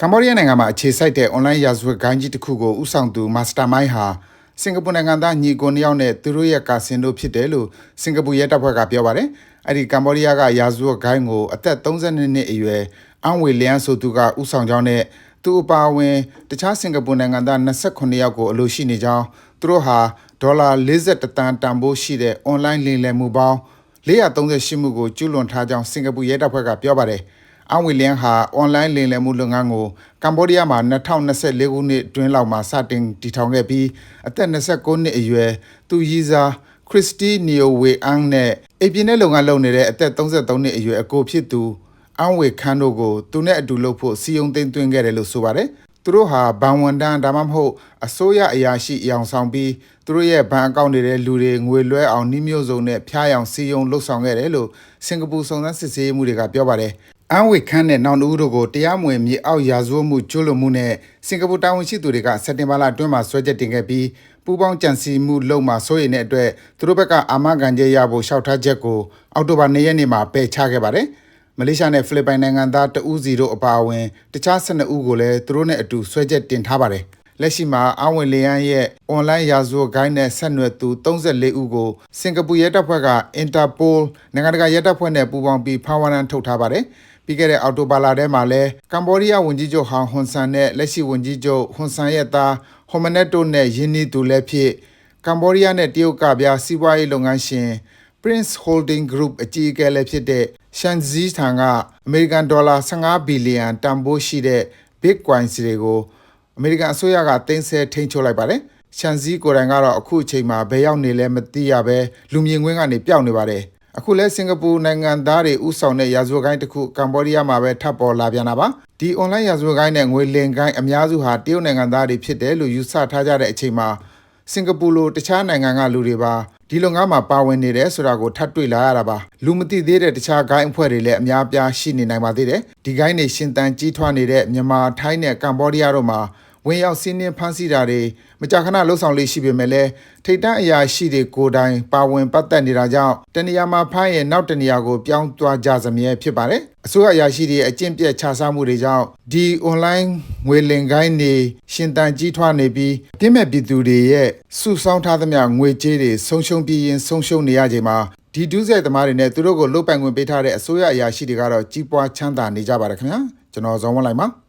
ကမ္ဘောဒီးယားနိုင်ငံမှာအခြေစိုက်တဲ့ online ရာဇဝတ်ဂိုဏ်းကြီးတစ်ခုကိုဥဆောင်သူ Mastermind ဟာစင်ကာပူနိုင်ငံသားညီကိုနှစ်ယောက်နဲ့သူတို့ရဲ့ကာစင်တို့ဖြစ်တယ်လို့စင်ကာပူရဲတပ်ဖွဲ့ကပြောပါတယ်။အဲ့ဒီကမ္ဘောဒီးယားကရာဇဝတ်ဂိုဏ်းကိုအသက်32နှစ်အရွယ်အန်ဝေလျန်ဆိုသူကဥဆောင်ကြောင်းနဲ့သူအပါအဝင်တခြားစင်ကာပူနိုင်ငံသား28ယောက်ကိုအလို့ရှိနေကြောင်းသူတို့ဟာဒေါ်လာ41တန်တန်ဖိုးရှိတဲ့ online လိမ်လည်မှုပေါင်း438မှုကိုကျူးလွန်ထားကြောင်းစင်ကာပူရဲတပ်ဖွဲ့ကပြောပါတယ်။ အန်ဝီလျန်ဟာအွန်လိုင်းလိမ်လည်မှုလုပ်ငန်းကိုကမ္ဘောဒီးယားမှာ2024ခုနှစ်အတွင်းလောက်မှာစတင်တည်ထောင်ခဲ့ပြီးအသက်29နှစ်အရွယ်သူရည်စားခရစ်စတီနီယိုဝေအန်နဲ့အေပြင်းတဲ့လုပ်ငန်းလုပ်နေတဲ့အသက်33နှစ်အရွယ်အကိုဖြစ်သူအန်ဝေခန်းတို့ကိုသူနဲ့အတူလုပ်ဖို့စီယုံသိမ်းသွင်းခဲ့တယ်လို့ဆိုပါတယ်။သူတို့ဟာဘန်ဝန်တန်းဒါမှမဟုတ်အစိုးရအရာရှိအယောင်ဆောင်ပြီးသူတို့ရဲ့ဘဏ်အကောင့်တွေထဲလူတွေငွေလွှဲအောင်နှီးမျိုးစုံနဲ့ဖျားယောင်စီယုံလှုပ်ဆောင်ခဲ့တယ်လို့စင်ကာပူစုံစမ်းစစ်ဆေးမှုတွေကပြောပါတယ်။ အန်ဝေခန်းနဲ့နောင်တဦးတို့ကိုတရားမဝင်မြေအောက်ရာဇဝတ်မှုကျူးလွန်မှုနဲ့စင်ကာပူတာဝန်ရှိသူတွေကစက်တင်ဘာလအတွင်းမှာဆွဲချက်တင်ခဲ့ပြီးပူးပေါင်းကြံစည်မှုလုပ်မှစိုးရိမ်တဲ့အတွက်သူတို့ဘက်ကအာမခံချက်ရဖို့လျှောက်ထားချက်ကိုအောက်တိုဘာ၂ရက်နေ့မှာပယ်ချခဲ့ပါတယ်။မလေးရှားနဲ့ဖိလစ်ပိုင်နိုင်ငံသားတဦးစီတို့အပါအဝင်တခြား12ဦးကိုလည်းသူတို့နဲ့အတူဆွဲချက်တင်ထားပါတယ်။လက်ရှိမှာအဝင်လျန်ရဲ့ online ရာဇဝတ်ဂိုင်းနဲ့ဆက်နွယ်သူ34ဦးကိုစင်ကာပူရဲတပ်ဖွဲ့က Interpol နိုင်ငံတကာရဲတပ်ဖွဲ့နဲ့ပူးပေါင်းပြီးဖမ်းဝရမ်းထုတ်ထားပါတယ်။ ပြီးခဲ့တဲ့အောက်တိုဘာလထဲမှာလဲကမ္ဘောဒီးယားဝန်ကြီးချုပ်ဟောင်ဟွန်ဆန်နဲ့လက်ရှိဝန်ကြီးချုပ်ဟွန်ဆန်ရဲ့သားဟွန်မနက်တိုနဲ့ယင်းနီသူလည်းဖြစ်ကမ္ဘောဒီးယားနဲ့တရုတ်ကပြစီးပွားရေးလုပ်ငန်းရှင် Prince Holding Group အကြီးအကဲလည်းဖြစ်တဲ့ရှန်ဇီထံကအမေရိကန်ဒေါ်လာ15ဘီလီယံတန်ဖိုးရှိတဲ့ Bitcoin တွေကိုအမေရိကန်အစိုးရကတင်ဆက်ထိန်းချုပ်လိုက်ပါတယ်။ရှန်ဇီကိုယ်တိုင်ကတော့အခုအချိန်မှာဘယ်ရောက်နေလဲမသိရပဲလူမြင်ကွင်းကနေပျောက်နေပါတယ်။ အခုလဲစင်ကာပူနိုင်ငံသားတွေဥဆောင်တဲ့ရာဇဝတ်ဂိုင်းတစ်ခုကမ္ဘောဒီးယားမှာပဲထပ်ပေါ်လာပြန်တာပါ။ဒီ online ရာဇဝတ်ဂိုင်းနဲ့ငွေလင်ဂိုင်းအများစုဟာတရုတ်နိုင်ငံသားတွေဖြစ်တယ်လို့ယူဆထားကြတဲ့အချိန်မှာစင်ကာပူလိုတခြားနိုင်ငံကလူတွေပါဒီလုပ်ငန်းမှာပါဝင်နေတယ်ဆိုတာကိုထပ်တွေ့လာရတာပါလူမသိသေးတဲ့တခြားဂိုင်းအဖွဲ့တွေလည်းအများပြားရှိနေနိုင်ပါသေးတယ်ဒီဂိုင်းတွေရှင်တန်ကြီးထွားနေတဲ့မြန်မာထိုင်းနဲ့ကမ္ဘောဒီးယားတို့မှာ ဝင်ရောက်စီးနင်းဖမ်းဆီးတာတွေမကြာခဏလှုပ်ဆောင်လေးရှိပေမဲ့လည်းထိတ်တန့်အရာရှိတွေကိုယ်တိုင်ပါဝင်ပတ်သက်နေတာကြောင့်တနေရာမှာဖမ်းရင်နောက်တနေရာကိုပြောင်းသွားကြစမြဲဖြစ်ပါတယ်အစိုးရအရာရှိတွေအကျင့်ပြတ်ခြစားမှုတွေကြောင့်ဒီ online ငွေလင်ကိုင်းတွေရှင်တန်ကြီးထွားနေပြီးပြင်းမဲ့ပြည်သူတွေရဲ့စုဆောင်းထားသမျှငွေကြေးတွေဆုံးရှုံးပြီးရင်ဆုံးရှုံးနေရချိန်မှာဒီဒုစရိုက်သမားတွေနဲ့သူတို့ကိုလုတ်ပိုင်ခွင့်ပေးထားတဲ့အစိုးရအရာရှိတွေကတော့ကြီးပွားချမ်းသာနေကြပါတယ်ခင်ဗျာကျွန်တော်ဇော်ဝန်းလိုက်ပါ